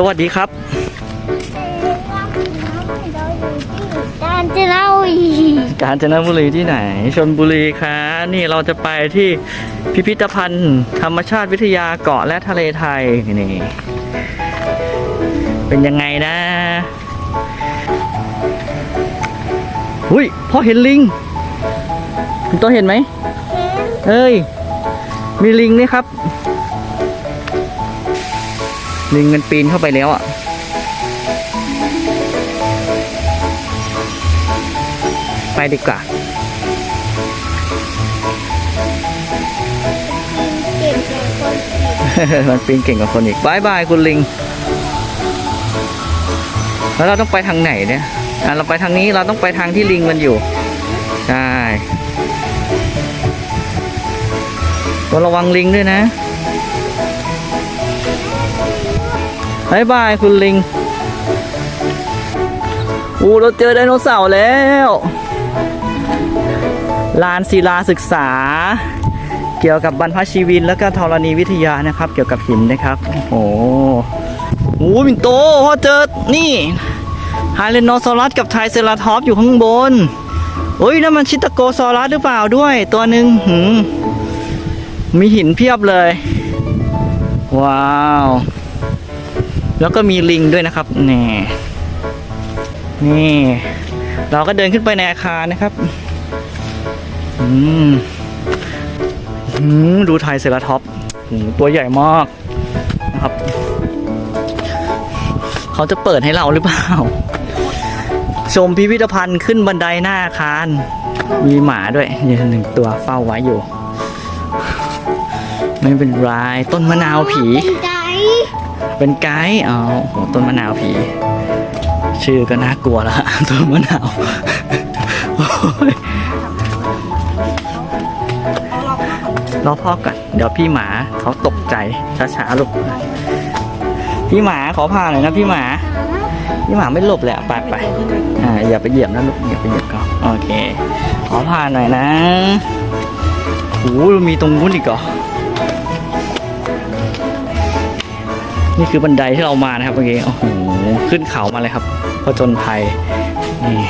สวัสดีครับ กาญจนบุรีกาญจนบุรีที่ไหน ชนบุรีค่ะนี่เราจะไปที่พิพิธภัณฑ์ ธรรมชาติวิทยาเกาะและทะเลไทยนี่เป็นยังไงนะหุยพ่อเห็นลิงคุณตัวเห็นไหมเอ้ย มีลิงนี่ครับ ลิงมันปีนเข้าไปแล้วอะ ไปดีกว่าเก่งแก่คนอีกมันปีนเก่งกว่าคนอีกบายบายคุณลิง แล้วเราต้องไปทางไหนเนี่ยอะเราไปทางนี้เราต้องไปทางที่ลิงมันอยู่ ใช่ก็ระวังลิงด้วยนะ บายบายคุณลิง อู้เราเจอไดโนเสาร์แล้วลานศิลาศึกษา เกี่ยวกับบรรพชีวินแล้วก็ธรณีวิทยานะครับ เกี่ยวกับหินนะครับ โอ้โหโอ้มินโตพ่อเจอ นี่ไฮเลนโนซอรัสกับไทเซราทอปอยู่ข้างบนโอ้ยนั่นมันชิตโกซอรัสหรือเปล่าด้วย ตัวหนึ่งหืมมีหินเพียบเลย ว้าว แล้วก็มีลิงด้วยนะครับนี่นี่ เราก็เดินขึ้นไปในอาคารนะครับอืมอืมดูไทยเซราท็อปตัวใหญ่มากนะครับ เขาจะเปิดให้เราหรือเปล่า ชมพิพิธภัณฑ์ขึ้นบันไดหน้าอาคาร มีหมาด้วยยืนหนึ่งตัวเฝ้าไว้อยู่ ไม่เป็นไรต้นมะนาวผี เป็นไกด์อ๋อโหต้นมะนาวผี ชื่อก็น่ากลัวแล้วฮะต้นมะนาวรอพ่อก่อน เดี๋ยวพี่หมาเขาตกใจช้าๆลูกพี่หมาขอผ่านหน่อยนะพี่หมา พี่หมาไม่หลบแหละไปไปๆอ่าอย่าไปเหยียบนะลูกอย่าไปเหยียบเขาโอเค ขอผ่านหน่อยนะโอ้มีตรงนู้นอีกเหรอ นี่คือบันไดที่เรามานะครับเมื่อกี้โอ้โหขึ้นเขามาเลยครับผจญภัยนี่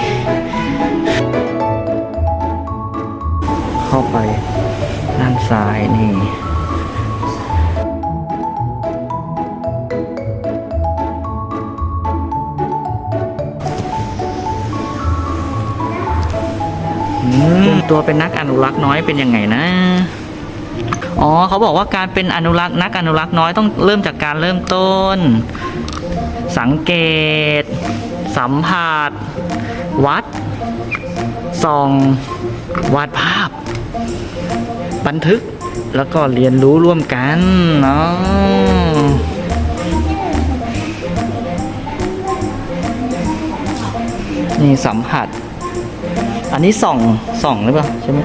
เข้าไปด้านซ้ายนี่อืมตัวเป็นนักอนุรักษ์น้อยเป็นยังไงนะ อ๋อเขาบอกว่าการเป็นอนุรักษ์นักอนุรักษ์น้อยต้องเริ่มจากการเริ่มต้น สังเกต สัมผัส วัดส่อง วาดภาพ บันทึกแล้วก็เรียนรู้ร่วมกันเนาะนี่สัมผัส อันนี้ส่องส่องหรือเปล่าใช่ไหม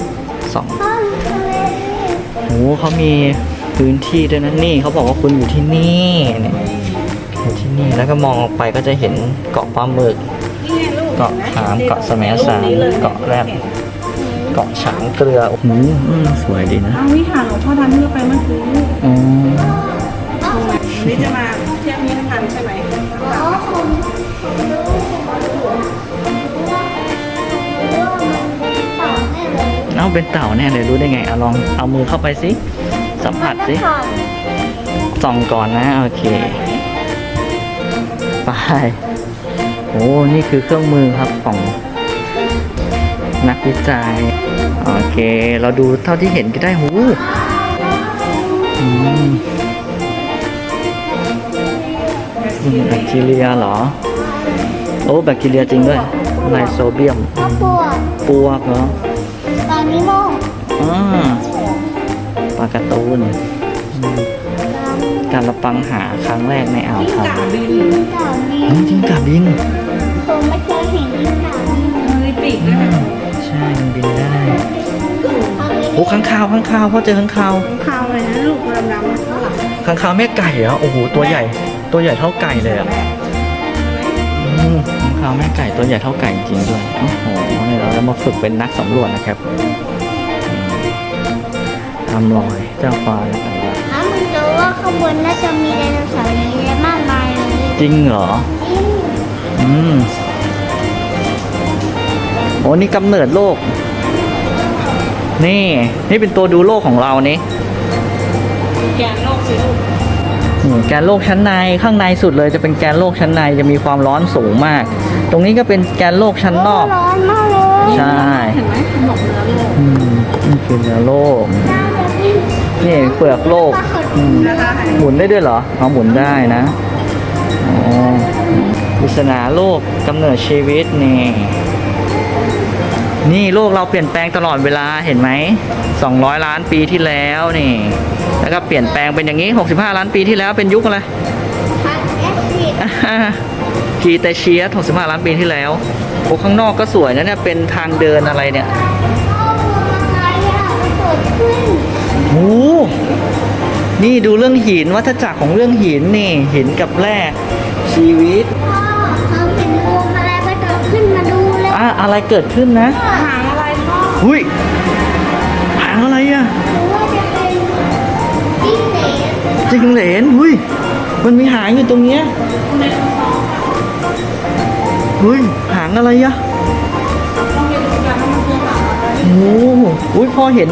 ส่อง โอ้เขามีพื้นที่ด้วยนะนี่เขาบอกว่าคุณอยู่ที่นี่เนี่ยอยู่ที่นี่แล้วก็มองออกไปก็จะเห็นเกาะปลาหมึก เกาะขามเกาะแสมสารเกาะแรดเกาะฉางเกลือโอ้โหอืมสวยดีนะเอาวิหารหลวงพ่อทันที่เราไปเมื่อกี้อืมวันนี้จะมาเที่ยวพิพิธภัณฑ์ใช่ไหม อาเป็นเต่าแน่เลยรู้ได้ไงเอาลองเอามือเข้าไปสิสัมผัสสิค่ะส่องก่อนนะโอเคไปโอ้นี่คือเครื่องมือครับของนักวิจัยโอเค เราดูเท่าที่เห็นก็ได้หูอืมอืมแบคทีเรียเหรอ โอ้แบคทีเรียจริงด้วยไลโซเบียมข้าวปวดปวกเหรอป ลานิโมอ่าปลาการ์ตูนอืมการระปังหาครั้งแรกในอ่าวไทยกาบินเต่านี้เฮ้ยจริงกับบินผมไม่เคยเห็นยิ่งเต่านี้มีปีกด้วยค่ะใช่มันบินได้เอาเลยโอ้ข้างคาวข้างคาวพ่อเจอข้างคาวข้าวเลยนะลูกดำๆข้างหลังข้างคาวแม่ไก่เหรอโอ้โหตัวใหญ่ ตัวใหญ่เท่าไก่เลยอะอืมข้างคาวแม่ไก่ตัวใหญ่เท่าไก่จริงด้วยโอ้โห เนี่ยเราจะมาฝึกเป็นนักสำรวจนะครับอืมทำรอยเจ้าฟ้าและกันละถ้ามึงจะว่าข้างบนน่าจะมีไดโนเสาร์เยอะแยะมากมายเลยจริงเหรอ อืมโอ้นี่กำเนิดโลก นี่ นี่เป็นตัวดูโลกของเรานี่แกนโลกสิลูกอืมแกนโลกชั้นในข้างในสุดเลยจะเป็นแกนโลกชั้นในจะมีความร้อนสูงมาก ตรงนี้ก็เป็นแกนโลกชั้นนอกร้อนมากเลย ใช่เห็นไหมขนมเนื้อโลกอืมนี่คือเนื้อโลก นี่เปลือกโลกอืมนะคะหมุนได้ด้วยเหรอเอาหมุนได้นะอ๋อปริศนาโลกกำเนิดชีวิตนี่ นี่โลกเราเปลี่ยนแปลงตลอดเวลาเห็นไหม200ล้านปีที่แล้วนี่ แล้วก็เปลี่ยนแปลงเป็นอย่างนี้65ล้านปีที่แล้วเป็นยุคอะไร พักแอสซิดกีเตเชียส65ล้านปีที่แล้วโอ้ข้างนอกก็สวยนะเนี่ยเป็นทางเดินอะไรเนี่ยพ่อดูอะไรอะมันเกิดขึ้นโอ้นี่ดูเรื่องหินวัฏจักรของเรื่องหินนี่หินกับแร่ชีวิตพ่อเขาเห็นรวมอะไรมันเกิดขึ้นมาดูเลยอะอะไรเกิดขึ้นนะหางอะไรพ่อหุ้ยหางอะไรอะหรือว่าจะเป็นจิ้งเหลนจิงเหลนหุ้ยมันมีหางอยู่ตรงเนี้ย หุ้ย หางอะไรอะหูโอ้โหอุ้ยพอเห็น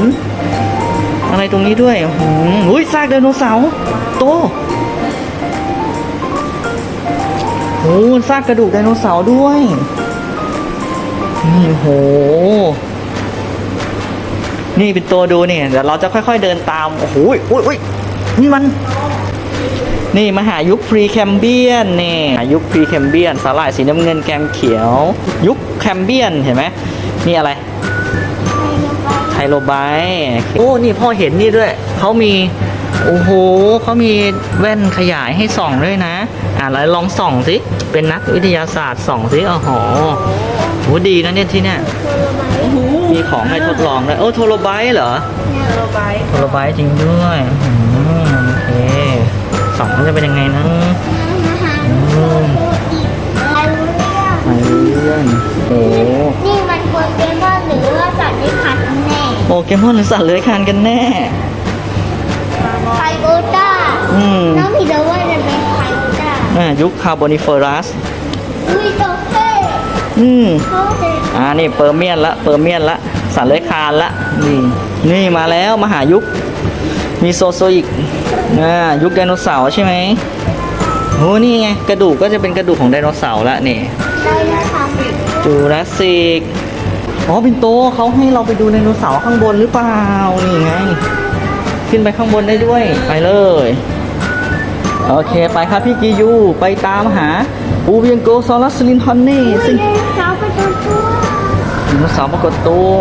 อะไรตรงนี้ด้วยอืมอุ้ยซากไดโนเสาร์โตโอ้ซากกระดูกไดโนเสาร์ด้วย นี่โห นี่เป็นตัวดูเนี่ย เดี๋ยวเราจะค่อย ๆเดินตาม โอ้โหอุ้ยอุ้ยนี่มัน นี่มหายุคพรีแคมเบียนนี่มหายุคพรีแคมเบียนสาหร่ายสีน้ำเงินแกมเขียว ยุคแคมเบียนเห็นไหมนี่อะไรไทโลไบต์โอ้นี่พ่อเห็นนี่ด้วยเขามีโอ้โหเขามีแว่นขยายให้ส่องด้วยนะ อ่าแล้วลองส่องสิเป็นนักวิทยาศาสตร์ส่องสิโอ้โหโหดีนะเนี่ยที่เนี่ยโอ้โหมีของให้ทดลองด้วยโอ้โทโลไบต์เหรอโลไบต์โทโลไบต์จริงด้วยอืมโอเค ส่องมันจะเป็นยังไงนะอืมอะไรรู้เรื่องไม่รู้เรื่องโอ้นี่มันโปเกมอนหรือว่าสัตว์ที่ขัดแน่โปเกมอนหรือสัตว์เลื้อยคลานกันแน่ไคโอต้าอืมน้องพี่เดาว่าจะเป็นไคโอต้าอ่ายุคคาร์บอนิเฟอรัสอุ้ยโตเฟ่อืมเขาเป็นอ่านี่เปอร์เมียนละเปอร์เมียนละสัตว์เลื้อยคลานละนี่นี่มาแล้วมหายุคมีโซโซอีก อ่ายุคไดโนเสาร์ใช่ไหมโอ้นี่ไงกระดูกก็จะเป็นกระดูกของไดโนเสาร์ละนี่ได้แล้วทำจูราสสิกอ๋อปินโตเขาให้เราไปดูไดโนเสาร์ข้างบนหรือเปล่านี่ไง ขึ้นไปข้างบนได้ด้วย ไปเลยโอเคไปครับพี่กิยูไปตามหาปูเวียงโกซอรัสลินทอนนี่ซึ่งเขาไปตัวตัวไดโนเสาร์ปรากฏตัว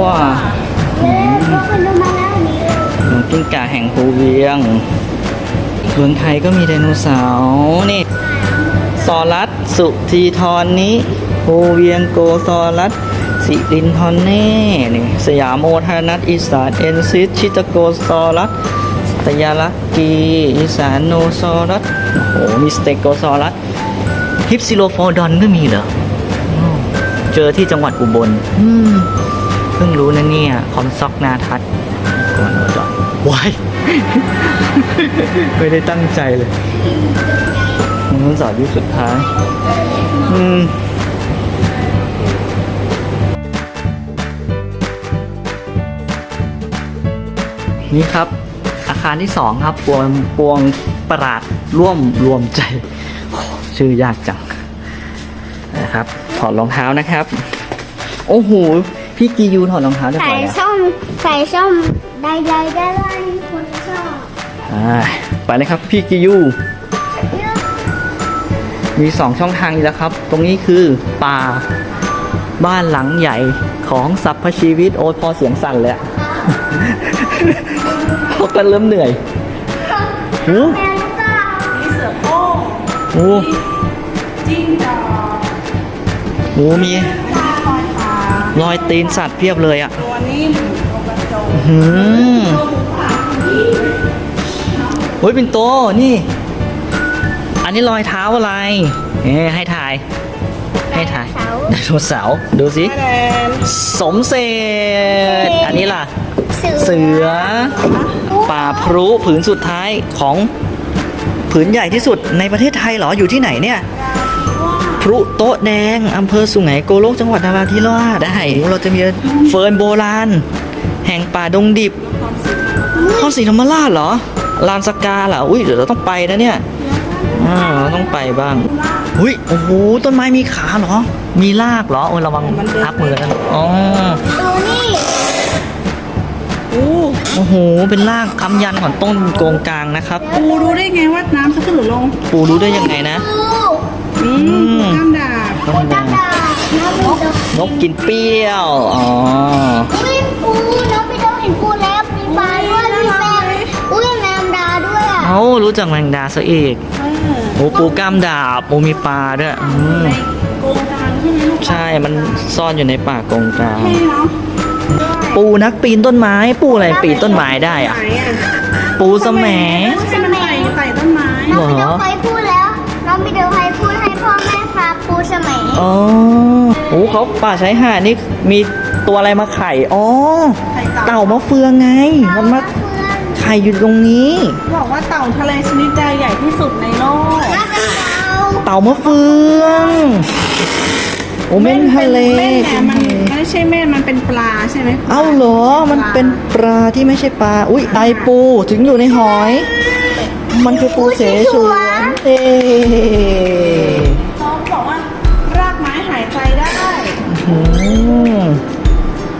เล่นเขาไปดูมาแล้วนี่หนูกิ้งก่าแห่งภูเวียง เมืองไทยก็มีไดโนเสาร์นี่ซอรัสสุทีทอนนี้ภูเวียงโกซอรัสสิรินทอนเน่นี่สยามโมทานัทอีสานเอนซิสชิตโกซอรัสสยาลักกีอีสานโนซอรัสโอ้โหมีสเตโกซอรัสฮิปซิโลโฟดอนก็มีเหรออเจอที่จังหวัดอุบลเพิ่งรู้นะเนี่ยคอมซอกนาทัศน์ก่อนโอดอนวาย ไม่ได้ตั้งใจเลยมันสอนยุคสุดท้าย อืมนี่ครับ อาคารที่สองครับปวงปวงประหลาดร่วมรวมใจ ชื่อยากจังนะครับ ถอดรองเท้านะครับ โอ้โห พี่กียูถอดรองเท้าได้ใส่ปล่ส้มใส่ส้มใดๆได้เลย ไปเลยครับพี่กิยูมีสองช่องทางอยู่แล้วครับ ตรงนี้คือป่าบ้านหลังใหญ่ของสรรพชีวิตโอ้ยพอเสียงสั่นเลยอะพอกันเริ่มเหนื่อยโอ้แมวก็มีเสือโคร่งโหจิ้งจอกโหมีปลาคอยขารอยตีนสัตว์เพียบเลยอะตัวนี้หมูกระจงหืม โอ้ยเป็นโตนี่ อันนี้รอยเท้าอะไรเอ๊ะให้ถ่าย ให้ถ่ายเสาไดโนเสาร์ดูสิแดนสมเสษอันนี้ล่ะเสือเสือ ป่าพรุผืนสุดท้ายของผืนใหญ่ที่สุดในประเทศไทยเหรออยู่ที่ไหนเนี่ยพรุโต๊ะแดงอำเภอสุไหงโกลกจังหวัดนราธิวาสได้เราจะมีเฟิร์นโบราณ แห่งป่าดงดิบข้อสีธรรมราชเหรอ ลานสกาเหรออุ้ยเดี๋ยวเราต้องไปนะเนี่ยอ่าเราต้องไปบ้างอุ้ยโอ้โหต้นไม้มีขาเหรอ มีรากเหรอโอ้ยระวังทับมือนะอ๋อดูนี่โอ้โอ้โหเป็นรากคำยันของต้นโกงกลางนะครับ ปูรู้ได้ไงว่าน้ำจะขึ้นหรือลง ปูรู้ได้ยังไงนะดูอืมปูกล้ามดาบต้นแดงดาน้องมีดอกนกกินเปรี้ยว อ๋ออุ้ยปูน้องมีดอกเห็นปูแล้ว เอ้ารู้จักแมงดาซะอีกเออโอ้ปูกล้ามดาบปูมีปลาด้วยอืมในโกงกลางใช่ไหมลูกใช่มันซ่อนอยู่ในป่ากงกลางใช่เนาะปูนักปีนต้นไม้ ปูอะไรปีนต้นไม้ได้อะไหนอะปูสแหมใช่มันไต่ไต่ต้นไม้น้องมีดอกเคยพูดแล้ว น้องมีดอกเคยพูดให้พ่อแม่ฟังปูสมัยอ๋อโอ้เขาป่าชายหาดนี่มีตัวอะไรมาไข่อ๋อไต่เต่า เต่ามะเฟืองไง มันมา เพื่อนไข่อยู่ตรงนี้ บอกว่าเต่าทะเลชนิดใดใหญ่ที่สุดในโลกน่าจะเอาเต่ามะเฟือง โอ้เม่นทะเลเม่นแต่มันไม่ใช่เม่นมันเป็นปลาใช่ไหมเอ้าเหรอ มันเป็นปลาที่ไม่ใช่ปลา อุ้ยไตปูถึงอยู่ในหอย มันคือปูเสฉวนเอ๊น้องบอกว่ารากไม้หายใจได้อืม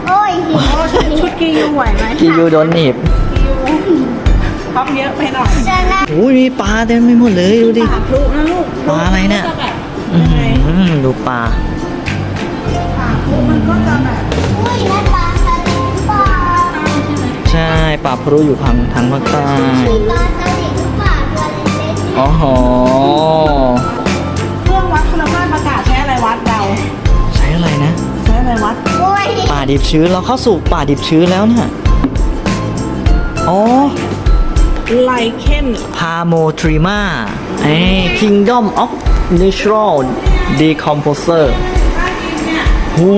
โอ้ยหิวโอ้ชุดชุดกียูไหวไหมกิยูโดนหนีบกียู พับเยอะไปหน่อยจะน่าอุ้ยมีปลาเต็มไปหมดเลยดูดิปากพลุนะลูกปลาอะไรเนี่ยมัก็แบบอืยังไงมดูปลาปากพลุมันก็จะแบบ อุ้ยนั่นปลาสลิดเปล่าใช่ปลาพรุอยู่ทางทางภาคใต้มีปลาสลิดหรือเปล่าตัวเล็กๆอ๋อหอเครื่องวัดคุณภาพอากาศใช้อะไรวัดเรา ใช้อะไรนะ ใช้อะไรวัดโอ้ยป่าดิบชื้นเราเข้าสู่ป่าดิบชื้นแล้วเนี่ย อ๋อ ไลเคนพาโมทริมาเอ้ Kingdom of Natural Decomposer หู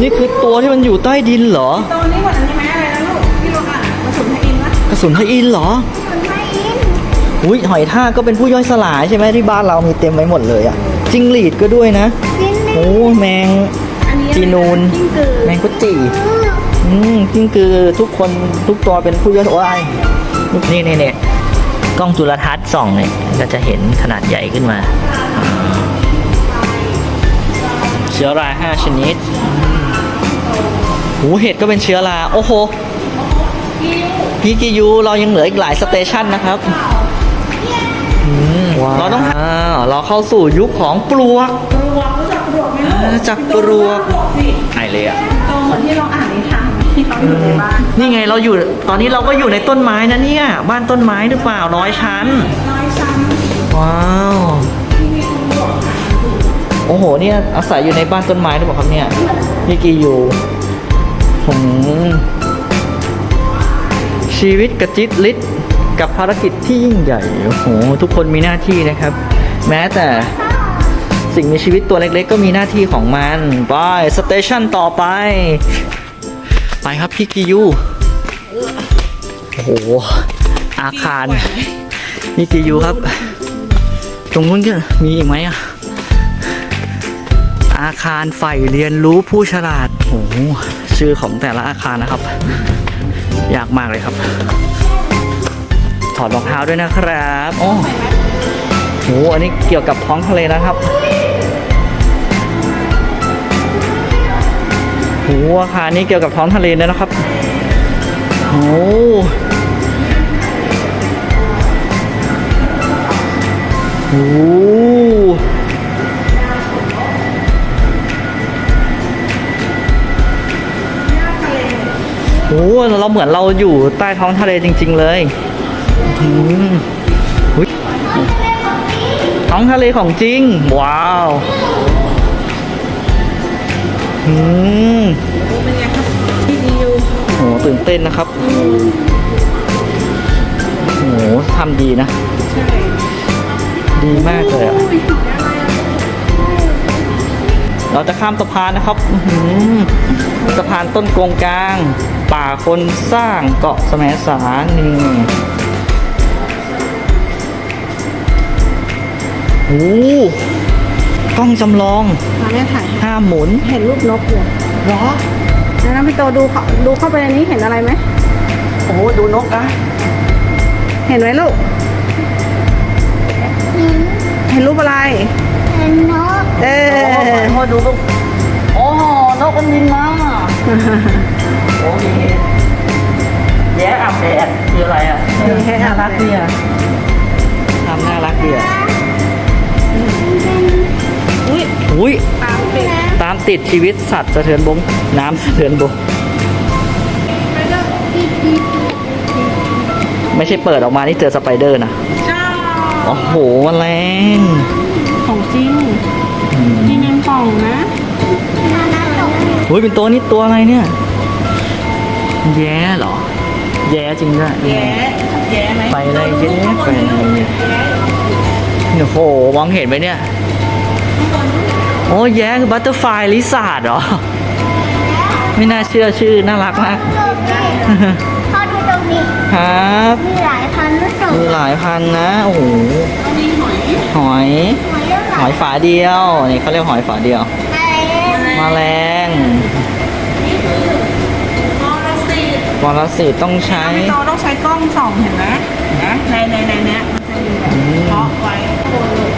นี่คือตัวที่มันอยู่ใต้ดินเหรอ ตัวนี้หมดอันนี้ไหมอะไรนะลูกที่เราอ่านมาสุนทรอินทร์นะกระสุนพระอินทร์เหรอไม่อินอุ้ยหอยทากก็เป็นผู้ย่อยสลายใช่ไหมที่บ้านเรามีเต็มไว้หมดเลยอะจิ้งหรีดก็ด้วยนะกินไม่โอ้แมงอันนี้จีนูนกิ้งกือแมงกุจิอืมกิ้งคือทุกคนทุกตัวเป็นผู้ย่อยโอ้ย นี่นี่นี่กล้องจุลทรรศน์ส่องเนี่ยก็จะเห็นขนาดใหญ่ขึ้นมาอ่าเชื้อราห้าชนิด หูเห็ดก็เป็นเชื้อรา โอ้โหพี่กิยูเรายังเหลืออีกหลายสเตชันนะครับอืมเราต้องเราเข้าสู่ยุคของปลวก ปลวกรู้จักปลวกไหมลูกรู้จักปลวกปลวกสิไหนเลยอะตรงเหมือนที่เราอ่านนิทาน ที่เขาอยู่ในบ้านนี่ไงเราอยู่ตอนนี้เราก็อยู่ในต้นไม้นะเนี่ย บ้านต้นไม้หรือเปล่าร้อยชั้น น้อยชั้นว้าว โอ้โหเนี่ยอาศัยอยู่ในบ้านต้นไม้หรือเปล่าครับเนี่ยพี่กีอยู่ผมชีวิตกระจิตลิศกับภารกิจที่ยิ่งใหญ่โอ้โหทุกคนมีหน้าที่นะครับ แม้แต่สิ่งมีชีวิตตัวเล็กๆ ก็มีหน้าที่ของมัน ไป สเตชันต่อไป ไปครับพี่กิยูโอ้โห อาคารพี่กิยูครับ ตรงนู้นก็มีอีกไหมอะ อาคารใฝ่เรียนรู้ผู้ฉลาด โอ้โห ชื่อของแต่ละอาคารนะครับ ยากมากเลยครับ ถอดรองเท้าด้วยนะครับ โอ้โห อันนี้เกี่ยวกับท้องทะเลนะครับ โหอาคารนี้เกี่ยวกับท้องทะเลเลยนะครับ โอ้โหโอ้โหเราเหมือนเราอยู่ใต้ท้องทะเลจริง ๆ เลยท้องทะเลของจริง ว้าว อืมเป็นไงครับพี่ดิวโหตื่นเต้นนะครับโหทำดีนะ ใช่ดีมากเลยอะเราจะข้ามสะพานนะครับสะพานต้นโกงกลาง ป่าคนสร้างเกาะแสมสารนี่โอ้ กล้องจำลองมาแม่ถ่ายให้ห้ามหมุนเห็นรูปนกอยู่เหรอแล้วน้องพี่โตดูเขาดูเข้าไปในนี้เห็นอะไรไหมโอ้โหดูนกนะเห็นไหมลูกหินเห็นรูปอะไรเป็นนก เอโอ้อโหดูลูกโอ้นกมันบินมาโอ้ยแย่อับแดดคืออะไรอะน่ารักดีอะทำน่ารักดีอะ อุ้ยอุ้ยตามติดตามติดชีวิตสัตว์สะเทือนบง น้ำสะเทือนบงไปเลยไม่ใช่เปิดออกมานี่เจอสไปเดอร์นะจ้าโอ้โหแมลงของจริงนี่แมงป่องนะนานาตกเฮ้ยเป็นตัวนี้ตัวอะไรเนี่ย แย่เหรอ แย่จริงด้วยแย่แย่ไหมไปเลยแย่ไปเลยโอ้โหมองเห็นไหมเนี่ย โอ้แย่คือบัตเตอร์ไฟลิซาร์ดเหรอ ไม่น่าเชื่อชื่อน่ารักมากตรงนี้เขาดูตรงนี้ครับ มีหลายพันด้วยสูงมีหลายพันนะ โอ้โหมีหอย หอยหอยเรื่องหหลาอยยฝาเดียว นี่เขาเรียกหอยฝาเดียวอะไรแมลงมอลสิตปรสิตต้องใช้พี่โตต้องใช้กล้องส่องเห็นไหมนะในในในเนี้ยมันจะมีแบบเพาะไว้ข้างบนลูก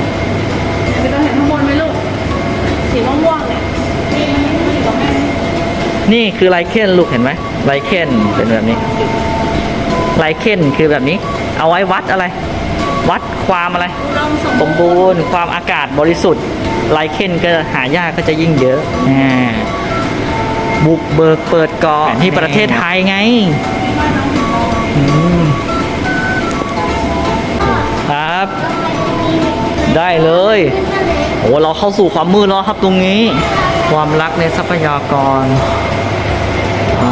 พี่โตเห็นข้างบนไหมลูก สีม่วงๆเนี่ยนี่มันไม่มีกับแม่ นี่คือไลเคนลูกเห็นไหมไลเคนเป็นแบบนี้ ไลเคนคือแบบนี้ เอาไว้วัดอะไร วัดความอะไรอุดมสมสมบูรณ์ความอากาศบริสุทธิ์ ไลเคนก็หายากก็จะยิ่งเยอะอ่าบุกเบิกเปิดเกาะที่ประเทศไทยไงอืมครับ ได้เลยโอ้เราเข้าสู่ความมืดแล้วครับตรงนี้ ความรักในทรัพยากร ไป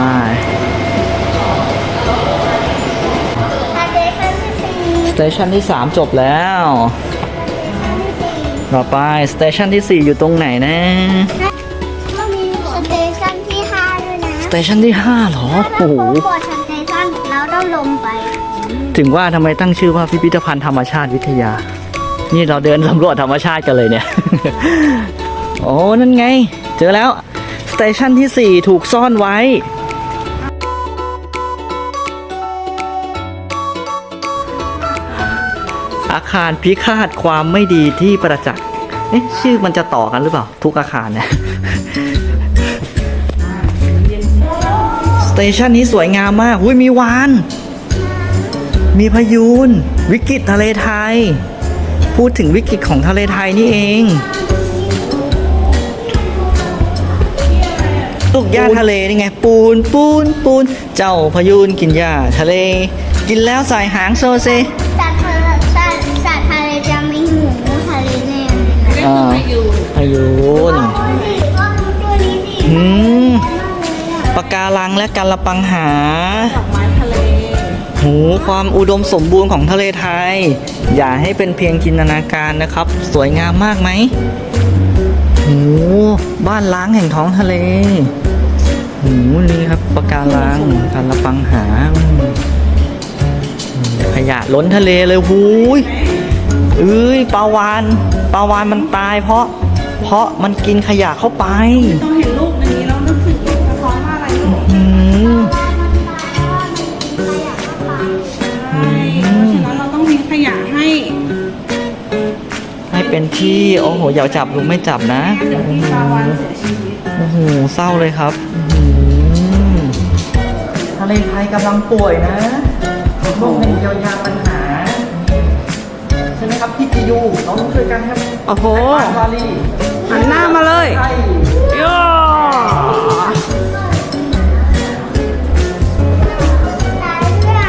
อาเดชั่นที่สี่สเตชันที่ 3 จบแล้ว ต่อไปสเตชันที่ 4 อยู่ตรงไหนนะก็มีสเตชันที่ห้าด้วยนะสเตชันที่5เหรอ โอ้โหถ้าเราบอดสเตชันแล้วต้องลงไป ถึงว่าทำไมตั้งชื่อว่าพิพิธภัณฑ์ธรรมชาติวิทยา นี่เราเดินสำรวจธรรมชาติกันเลยเนี่ย โอ้ นั่นไง เจอแล้วสเตชันที่ 4 ถูกซ่อนไว้ อาคารพิฆาตความไม่ดีที่ประจักษ์เอ๊ะชื่อมันจะต่อกันหรือเปล่า ทุกอาคารเนี่ยสเตชันนี้สวยงามมากอุ้ยมีวาน มีพยุนวิกฤตทะเลไทย พูดถึงวิกฤตของทะเลไทยนี่เองลูกหญ้าทะเลนี่ไง ปูนปูนปูน เจ้าพยุนกินหญ้าทะเล กินแล้วใส่หางโซเซ อ่าพายุนดูสิก็ดูตัวนี้สิอืมปะการังและการละปังหาดอกไม้ทะเลหูความอุดมสมบูรณ์ของทะเลไทย อย่าให้เป็นเพียงจินตนาการนะครับ สวยงามมากไหมหูบ้านล้างแห่งท้องทะเลหูนี่ครับปะการังการละปังหาอืมขยะล้นทะเลเลยหูย เอ้ยปลาวานปลาวานมันตายเพราะ เพราะมันกินขยะเข้าไปต้องเห็นรูปอย่างนี้แล้วนึกถึงสะท้อนว่าอะไรลูกอืมใช่เพราะฉะนั้นเราต้องทิ้งขยะให้ให้เป็นที่โอ้โหอย่าจับลุงไม่จับนะเดี๋ยวมีปลาวานเสียชีวิตโอ้โหเศร้าเลยครับอื้อหือทะเลไทยกำลังป่วยนะ ยูเราต้องช่วยกันครับโอ้โหบาลีหันหน้ามาเลยใช่ย่อตายเนี่ย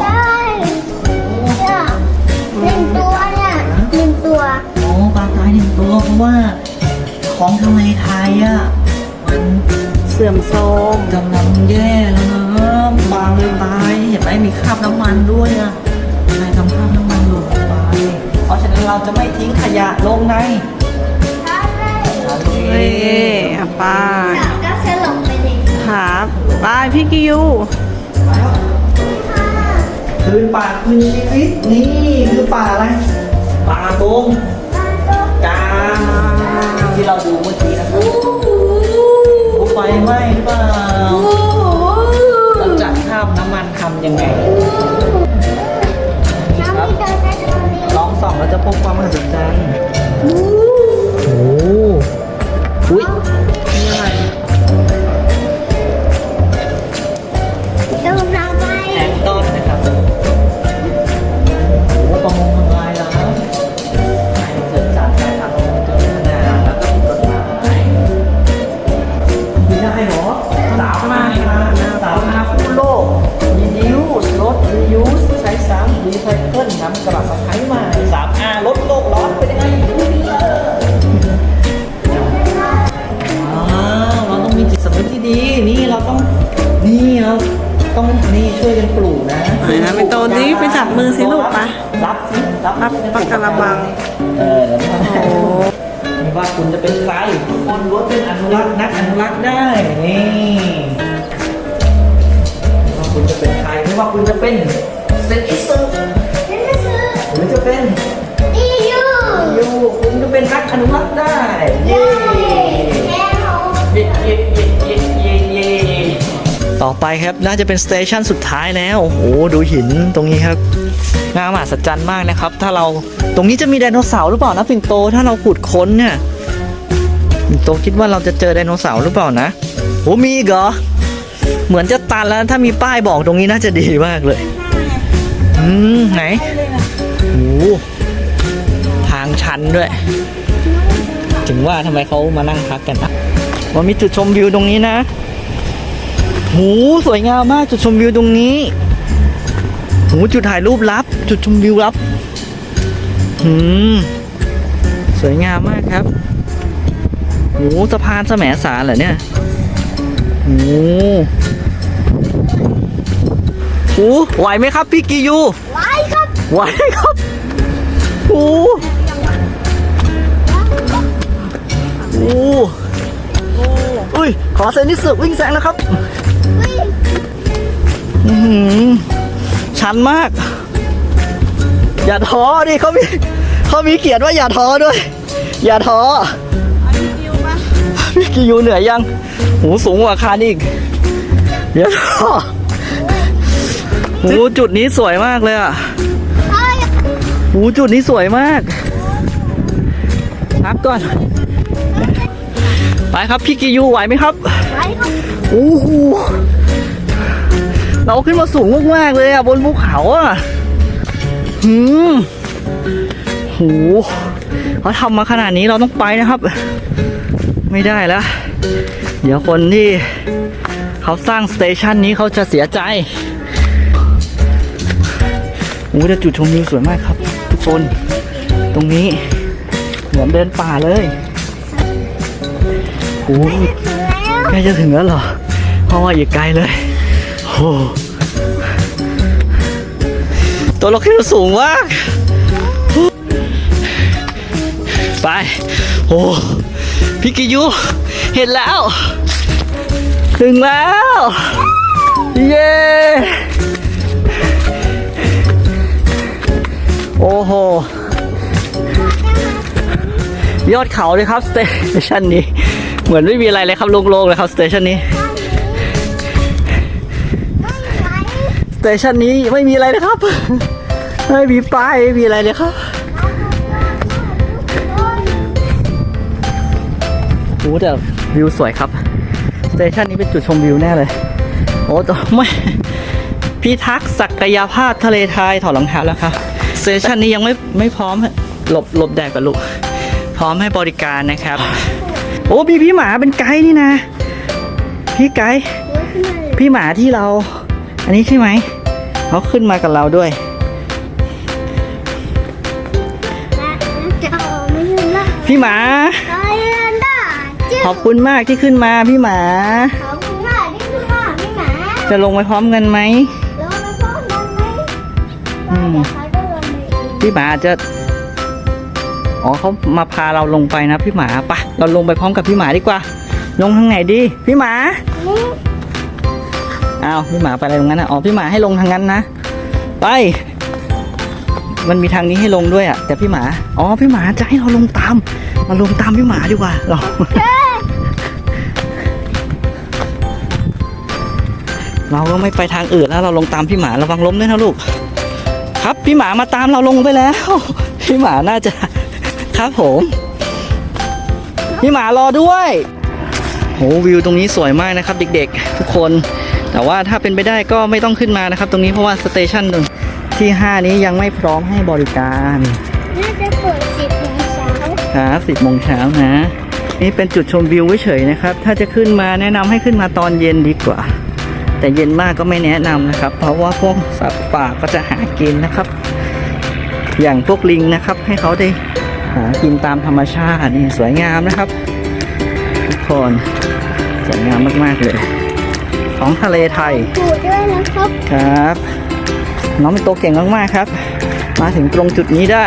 ใช่เนี่ยหนึ่งตัวเนี่ยหนึ่งตัวโอ้ปลาตายหนึ่งตัวเพราะว่า ของทะเลไทยอะมันเสื่อมโทรมกำลังแย่แล้วนะปลาเลยตายเห็นไหมมีคราบน้ำมันด้วยอะใครทำคราบน้ำมันหล่นลง เพราะฉะนั้นเราจะไม่ทิ้งขยะลงในทะเลเฮ้อะไป้าก็สลบไปเลยครับไปพี่กิวคืนป่าคืนชีวิตนี่คือป่าอะไรปลาตงกาที่เราดูเมื่อกี้นะครับโอ้ไฟไหม้หรือเปล่าเราจัดข้ามน้ำมันทำยังไง ส่องแล้วจะพบความมหัศจรรย์โอ้อุ้ย เป็นอียูยูคุณจะเป็นนักอนุรักษ์ได้เย้แค่เขาเย้เย้เย้เย้เย้เย้ต่อไปครับน่าจะเป็นสเตชันสุดท้ายแล้วโอ้โหดูหินตรงนี้ครับน่ามหัศจรรย์มากนะครับ ถ้าเราตรงนี้จะมีไดโนเสาร์หรือเปล่านะปิ่นโต ถ้าเราขุดค้นเนี่ยปิ่นโตคิดว่าเราจะเจอไดโนเสาร์หรือเปล่านะโอ้มีอีกเหรอเหมือนจะตันแล้วถ้ามีป้ายบอกตรงนี้น่าจะดีมากเลย อืม ไหน โอ้โหทางชันด้วย ถึงว่าทำไมเขามานั่งพักกันนะว่ามีจุดชมวิวตรงนี้นะหูสวยงามมากจุดชมวิวตรงนี้หูจุดถ่ายรูปลับ จุดชมวิวลับหืมสวยงามมากครับหูสะพานแสมสารเหรอเนี่ยหูหูไหวไหมครับพี่กิยูไว้ครับไหวครับ หูหูอุ้ย ขอเซนิสึวิ่งแซงนะครับอื้อหือชันมาก อย่าท้อดิเขามีเขามีเขียนว่าอย่าท้อด้วย อย่าท้ออันนี้ดิวปะพี่กิยูเหนื่อยยัง หูสูงกว่าอาคารอีกอย่าท้อหูจุดนี้สวยมากเลยอะ หูจุดนี้สวยมากพักก่อน ไปครับพี่กิยูไหวไหมครับไว้ครับโอ้โหเราขึ้นมาสูงมากๆเลยอะบนภูเขาอะหืมโหเขาทำมาขนาดนี้เราต้องไปนะครับ ไม่ได้แล้ว เดี๋ยวคนที่เขาสร้างสเตชันนี้เขาจะเสียใจโอ้แต่จุดชมวิวสวยมากครับทุก คน ตรงนี้เหมือนเดินป่าเลยโอ้ใกล้จะถึงแล้วเหรอเพราะว่าอีกไกลเลยโอ้ตัวเราขึ้นสูงมาก ไป โอ้พี่กิยูเห็นแล้ว ถึงแล้ว เย้ โอ้โห ยอดเขาเลยครับสเตชันนี้ เหมือนไม่มีอะไรเลยครับโล่งๆเลยครับสเตชันนี้สเตชันนี้ไม่มีอะไรเลยครับ ไม่มีป้ายไม่มีอะไรเลยครับโอ้แต่วิวสวยครับสเตชันนี้เป็นจุดชมวิวแน่เลยโอ้แต่ไม่พิทักษ์ศักยภาพทะเลไทยถอดรองเท้าแล้วครับ เตชันนี้ยังไม่ไม่พร้อมหลบหลบแดดกับลูก พร้อมให้บริการนะครับ โอ้มีพี่หมาเป็นไกด์นี่นะ พี่ไกด์พี่หมาที่เรา อันนี้ใช่ไหมเขาขึ้นมากับเราด้วยจะออกไม่ยืนละพี่หมาไปเดินได้จิ้ขอบคุณมากที่ขึ้นมาพี่หมาขอบคุณมากที่ขึ้นมาพี่หมา จะลงไปพร้อมกันไหมลงไปพร้อมกันไหม พี่หมาอาจจะ อ๋อเขามาพาเราลงไปนะพี่หมาปะเราลงไปพร้อมกับพี่หมาดีกว่า ลงทางไหนดี พี่หมาอ้าวพี่หมาไปอะไรตรงนั้นนะอ๋อพี่หมาให้ลงทางนั้นนะไป มันมีทางนี้ให้ลงด้วยอะ แต่พี่หมา อ๋อพี่หมาจะให้เราลงตาม มาลงตามพี่หมาดีกว่าเราเราก็ไม่ไปทางอื่นแล้วเราลงตามพี่หมาระวังล้มด้วยนะลูก ครับพี่หมามาตามเราลงไปแล้ว พี่หมาน่าจะครับผม พี่หมารอด้วยโหวิวตรงนี้สวยมากนะครับ เด็กๆ ทุกคน แต่ว่าถ้าเป็นไปได้ก็ไม่ต้องขึ้นมานะครับ ตรงนี้เพราะว่าสเตชันที่ 5 นี้ยังไม่พร้อมให้บริการน่าจะเปิดสิบโมงเช้าครับสิบโมงเช้านะ นี่เป็นจุดชมวิวเฉยๆนะครับ ถ้าจะขึ้นมาแนะนำให้ขึ้นมาตอนเย็นดีกว่า แต่เย็นมากก็ไม่แนะนำนะครับ เพราะว่าพวกสัตว์ป่าก็จะหากินนะครับ อย่างพวกลิงนะครับ ให้เขาได้หากินตามธรรมชาตินี่สวยงามนะครับ ทุกคนสวยงามมากๆเลย ของทะเลไทยถูด้วยนะครับครับ น้องเป็นโตวเก่งมากๆครับ มาถึงตรงจุดนี้ได้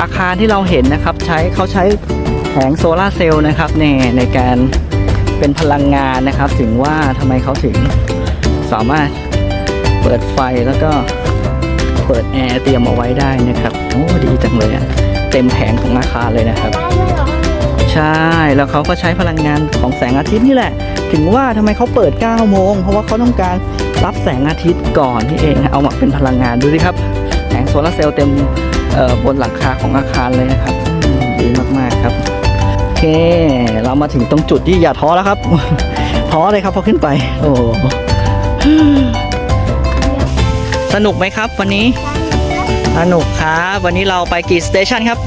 อาคารที่เราเห็นนะครับ ใช้เขาใช้แผงโซลาร์เซลล์นะครับในในการ เป็นพลังงานนะครับ ถึงว่าทำไมเขาถึงสามารถเปิดไฟแล้วก็เปิดแอร์เตรียมเอาไว้ได้นะครับโอ้ดีจังเลยอะเต็มแผงของอาคารเลยนะครับ ใช่แล้วเขาก็ใช้พลังงานของแสงอาทิตย์นี่แหละ ถึงว่าทำไมเขาเปิด 9 โมง เพราะว่าเขาต้องการรับแสงอาทิตย์ก่อนนี่เองเอามาเป็นพลังงานดูสิครับแผงโซลาร์เซลล์เต็มบนหลังคาของอาคารเลยนะครับอืมดีมากๆครับ เค เรามาถึงตรงจุดที่อย่าท้อแล้วครับ ท้อเลยครับพอขึ้นไป โอ้โหสนุกไหมครับวันนี้ สนุกครับ วันนี้เราไปกี่สเตชันครับ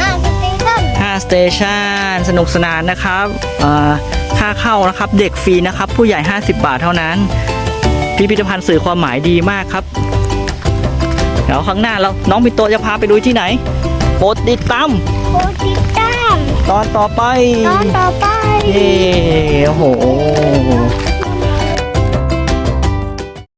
อ่าสเตชัน5สเตชันสนุกสนานนะครับเอ่อค่าเข้านะครับ เด็กฟรีนะครับ ผู้ใหญ่ 50 บาทเท่านั้น พิพิธภัณฑ์สื่อความหมายดีมากครับ เดี๋ยวข้างหน้าเราน้องปิโตจะพาไปดูที่ไหนโปรดติดตามโปรติดตาม ตอนต่อไป ตอนต่อไป เย้โอ้โห